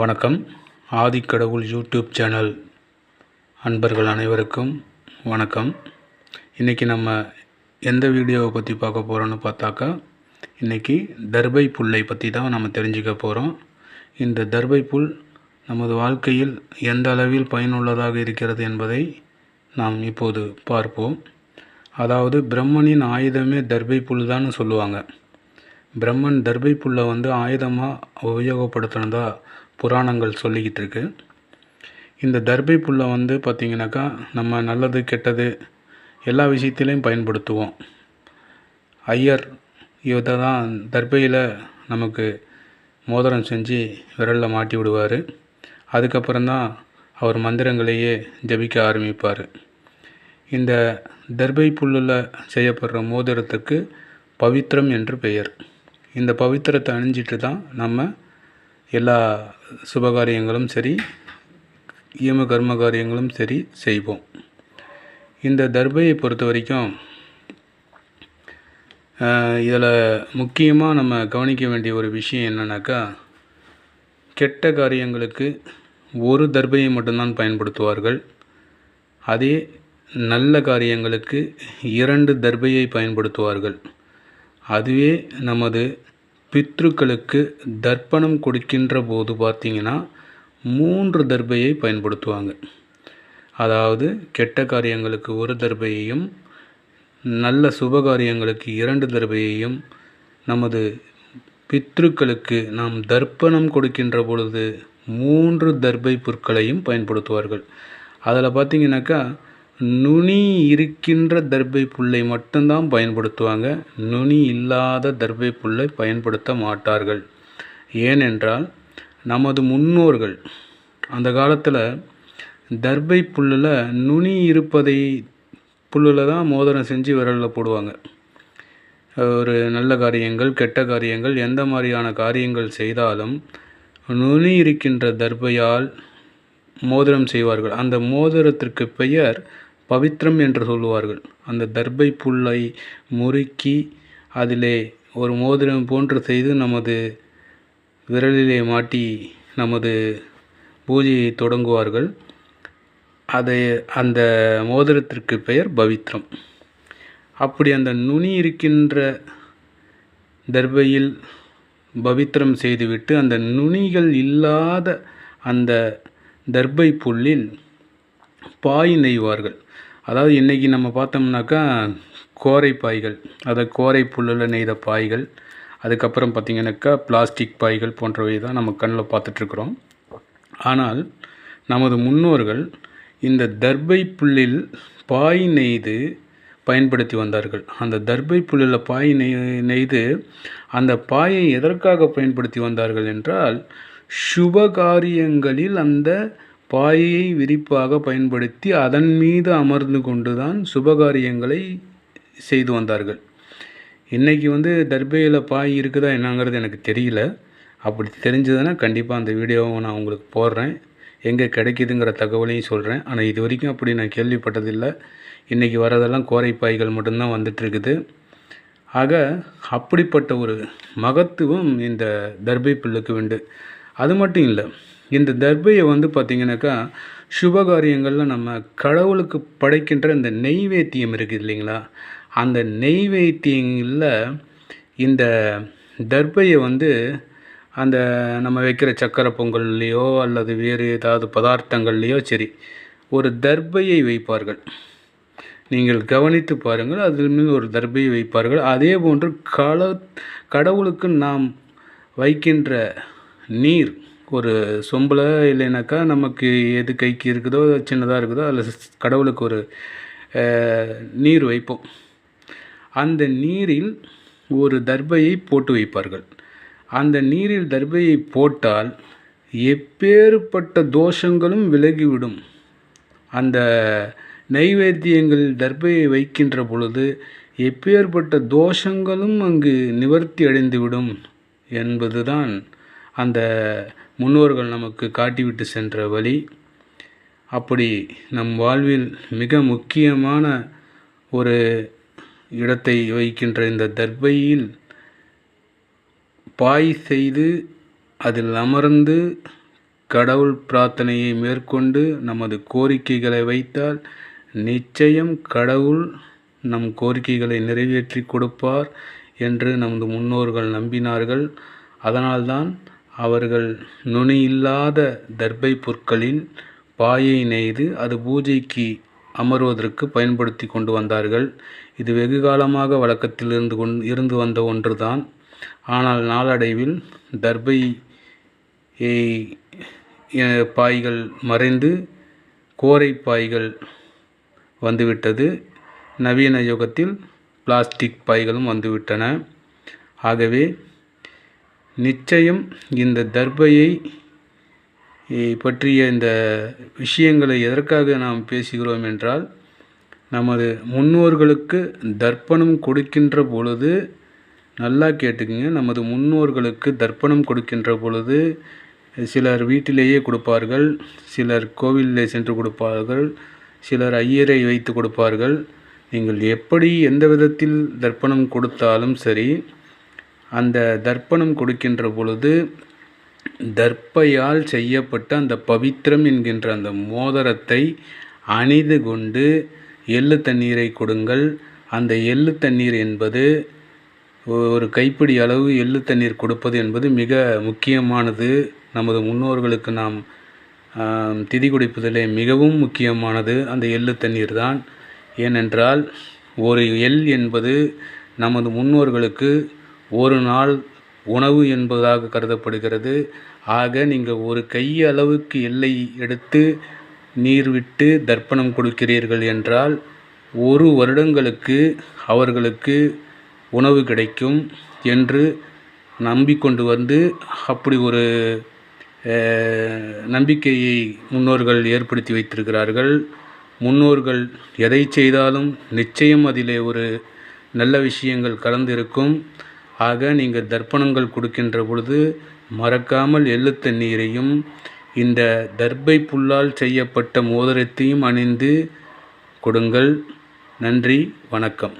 வணக்கம். ஆதிக்கடவுள் YouTube channel அன்பர்கள் அனைவருக்கும் வணக்கம். இன்றைக்கி நம்ம எந்த வீடியோவை பற்றி பார்க்க போகிறோன்னு பார்த்தாக்கா இன்றைக்கி தர்பை புல்லை பற்றி தான் நம்ம தெரிஞ்சுக்க போகிறோம் இந்த தர்பை புல் நமது வாழ்க்கையில் எந்த அளவில் பயனுள்ளதாக இருக்கிறது என்பதை நாம் இப்போது பார்ப்போம். அதாவது பிரம்மனின் ஆயுதமே தர்பை புல் தான் சொல்லுவாங்க. பிரம்மன் தர்பை புல்லை வந்து ஆயுதமாக உபயோகப்படுத்தினதா புராணங்கள் சொல்லிக்கிட்டு இருக்கு இந்த தர்பை புல்லை வந்து பார்த்திங்கனாக்கா நம்ம நல்லது கெட்டது எல்லா விஷயத்திலையும் பயன்படுத்துவோம். ஐயர் இதை தான் தர்பையில் நமக்கு மோதிரம் செஞ்சு விரலில் மாட்டி விடுவார். அதுக்கப்புறம்தான் அவர் மந்திரங்களையே ஜபிக்க ஆரம்பிப்பார். இந்த தர்பை புல்லில் செய்யப்படுற மோதிரத்துக்கு பவித்ரம் என்று பெயர். இந்த பவித்திரத்தை அணிஞ்சிட்டு தான் நம்ம எல்லா சுபகாரியங்களும் சரி ஈம கர்ம காரியங்களும் சரி செய்வோம். இந்த தர்பையை பொறுத்த வரைக்கும் இதில் முக்கியமாக நம்ம கவனிக்க வேண்டிய ஒரு விஷயம் என்னென்னாக்கா கெட்ட காரியங்களுக்கு ஒரு தர்பையை மட்டும்தான் பயன்படுத்துவார்கள். அதே நல்ல காரியங்களுக்கு இரண்டு தர்பையை பயன்படுத்துவார்கள். அதுவே நமது பித்ருக்களுக்கு தர்ப்பணம் கொடுக்கின்ற போது பார்த்திங்கன்னா மூன்று தர்பையை பயன்படுத்துவாங்க. அதாவது கெட்ட காரியங்களுக்கு ஒரு தர்பையையும் நல்ல சுப காரியங்களுக்கு இரண்டு தர்பையையும் நமது பித்ருக்களுக்கு நாம் தர்ப்பணம் கொடுக்கின்ற பொழுது மூன்று தர்பை பொருட்களையும் பயன்படுத்துவார்கள். அதில் பார்த்திங்கனாக்கா நுனி இருக்கின்ற தர்பை புல்லை மட்டும்தான் பயன்படுத்துவாங்க. நுனி இல்லாத தர்பை புல்லை பயன்படுத்த மாட்டார்கள். ஏனென்றால் நமது முன்னோர்கள் அந்த காலத்தில் தர்பை புல்லில் நுனி இருப்பதை புல்லில் தான் மோதிரம் செஞ்சு விரலில் போடுவாங்க. ஒரு நல்ல காரியங்கள் கெட்ட காரியங்கள் எந்த மாதிரியான காரியங்கள் செய்தாலும் நுனி இருக்கின்ற தர்பையால் மோதிரம் செய்வார்கள். அந்த மோதிரத்திற்கு பெயர் பவித்ரம் என்று சொல்லுவார்கள். அந்த தர்பை புல்லை முறுக்கி அதிலே ஒரு மோதிரம் போன்று செய்து நமது விரலிலே மாட்டி நமது பூஜையை தொடங்குவார்கள். அதை அந்த மோதிரத்திற்கு பெயர் பவித்ரம். அப்படி அந்த நுனி இருக்கின்ற தர்பையில் பவித்திரம் செய்துவிட்டு அந்த நுனிகள் இல்லாத அந்த தர்பை புல்லில் பாய் நெய்வார்கள். அதாவது இன்றைக்கி நம்ம பார்த்தோம்னாக்கா கோரை பாய்கள் அதை கோரை புல்லில் நெய்த பாய்கள் அதுக்கப்புறம் பார்த்திங்கனாக்கா பிளாஸ்டிக் பாய்கள் போன்றவை தான் நம்ம கண்ணில் பார்த்துட்ருக்குறோம். ஆனால் நமது முன்னோர்கள் இந்த தர்பை புல்லில் பாய் நெய்து பயன்படுத்தி வந்தார்கள். அந்த தர்பை புல்லில் பாய் நெய் நெய்து அந்த பாயை எதற்காக பயன்படுத்தி வந்தார்கள் என்றால் சுபகாரியங்களில் அந்த பாயை விரிப்பாக பயன்படுத்தி அதன் மீது அமர்ந்து கொண்டு தான் சுபகாரியங்களை செய்து வந்தார்கள். இன்றைக்கி வந்து தர்பையில் பாய் இருக்குதா என்னங்கிறது எனக்கு தெரியல. அப்படி தெரிஞ்சதுன்னா கண்டிப்பாக அந்த வீடியோவை நான் உங்களுக்கு போடுறேன். எங்கே கிடைக்குதுங்கிற தகவலையும் சொல்கிறேன் ஆனால் இது வரைக்கும் அப்படி நான் கேள்விப்பட்டதில்லை. இன்றைக்கி வரதெல்லாம் கோரை பாய்கள் மட்டும்தான் வந்துட்டுருக்குது. ஆக அப்படிப்பட்ட ஒரு மகத்துவம் இந்த தர்பை புல்லுக்கு உண்டு. அது மட்டும் இல்லை இந்த தர்பையை வந்து பார்த்திங்கனாக்கா சுபகாரியங்களில் நம்ம கடவுளுக்கு படைக்கின்ற இந்த நெய்வேத்தியம் இருக்குது இல்லைங்களா? அந்த நெய்வேத்தியங்களில் இந்த தர்பையை வந்து அந்த நம்ம வைக்கிற சக்கரை பொங்கல்லையோ அல்லது வேறு ஏதாவது பதார்த்தங்கள்லேயோ சரி ஒரு தர்பையை வைப்பார்கள். நீங்கள் கவனித்து பாருங்கள் அதில் மீது ஒரு தர்பையை வைப்பார்கள். அதே போன்று கல கடவுளுக்கு நாம் வைக்கின்ற நீர் ஒரு சொம்பில் இல்லைனாக்கா நமக்கு எது கைக்கு இருக்குதோ சின்னதாக இருக்குதோ அதில் கடவுளுக்கு ஒரு நீர் வைப்போம். அந்த நீரில் ஒரு தர்பையை போட்டு வைப்பார்கள். அந்த நீரில் தர்பையை போட்டால் எப்பேற்பட்ட தோஷங்களும் விலகிவிடும். அந்த நைவேத்தியங்கள் தர்பையை வைக்கின்ற பொழுது எப்பேற்பட்ட தோஷங்களும் அங்கு நிவர்த்தி அடைந்துவிடும் என்பதுதான் அந்த முன்னோர்கள் நமக்கு காட்டிவிட்டு சென்ற வழி அப்படி நம் வாழ்வில் மிக முக்கியமான ஒரு இடத்தை வகிக்கின்ற இந்த தர்பையில் பாய் செய்து அதில் அமர்ந்து கடவுள் பிரார்த்தனையை மேற்கொண்டு நமது கோரிக்கைகளை வைத்தால் நிச்சயம் கடவுள் நம் கோரிக்கைகளை நிறைவேற்றி கொடுப்பார் என்று நமது முன்னோர்கள் நம்பினார்கள். அதனால்தான் அவர்கள் நுனியில்லாத தர்பை பொருட்களில் பாயை நெய்து அது பூஜைக்கு அமர்வதற்கு பயன்படுத்தி கொண்டு வந்தார்கள். இது வெகு காலமாக வழக்கத்தில் இருந்து கொண் இருந்து வந்த ஒன்றுதான். ஆனால் நாளடைவில் தர்பை பாய்கள் மறைந்து கோரை பாய்கள் வந்துவிட்டது. நவீன யுகத்தில் பிளாஸ்டிக் பாய்களும் வந்துவிட்டன. ஆகவே நிச்சயம் இந்த தர்பையை பற்றிய இந்த விஷயங்களை எதற்காக நாம் பேசுகிறோம் என்றால் நமது முன்னோர்களுக்கு தர்ப்பணம் கொடுக்கின்ற பொழுது நல்லா கேட்டுக்குங்க நமது முன்னோர்களுக்கு தர்ப்பணம் கொடுக்கின்ற பொழுது சிலர் வீட்டிலேயே கொடுப்பார்கள் சிலர் கோவிலில் சென்று கொடுப்பார்கள் சிலர் ஐயரை வைத்து கொடுப்பார்கள். நீங்கள் எப்படி எந்த விதத்தில் தர்ப்பணம் கொடுத்தாலும் சரி அந்த தர்ப்பணம் கொடுக்கின்ற பொழுது தர்ப்பையால் செய்யப்பட்ட அந்த பவித்திரம் என்கின்ற அந்த மோதிரத்தை அணிந்து கொண்டு எள்ளு தண்ணீரை கொடுங்கள். அந்த எள்ளு தண்ணீர் என்பது ஒரு கைப்பிடி அளவு எள்ளு தண்ணீர் கொடுப்பது என்பது மிக முக்கியமானது. நமது முன்னோர்களுக்கு நாம் திதி குடிப்பதிலே மிகவும் முக்கியமானது அந்த எள்ளு தண்ணீர் தான் ஏனென்றால் ஒரு எள் என்பது நமது முன்னோர்களுக்கு ஒரு நாள் உணவு என்பதாக கருதப்படுகிறது. ஆக நீங்கள் ஒரு கை அளவுக்கு எல்லை எடுத்து நீர் விட்டு தர்ப்பணம் கொடுக்கிறீர்கள் என்றால் ஒரு வருடங்களுக்கு அவர்களுக்கு உணவு கிடைக்கும் என்று நம்பிக்கொண்டு வந்து அப்படி ஒரு நம்பிக்கையை முன்னோர்கள் ஏற்படுத்தி வைத்திருக்கிறார்கள். முன்னோர்கள் எதை செய்தாலும் நிச்சயம் அதிலே ஒரு நல்ல விஷயங்கள் கலந்திருக்கும். ஆக நீங்கள் தர்ப்பணங்கள் கொடுக்கின்ற பொழுது மறக்காமல் எள்ளு தண்ணீரையும் இந்த தர்பை புல்லால் செய்யப்பட்ட மோதிரத்தையும் அணிந்து கொடுங்கள். நன்றி வணக்கம்.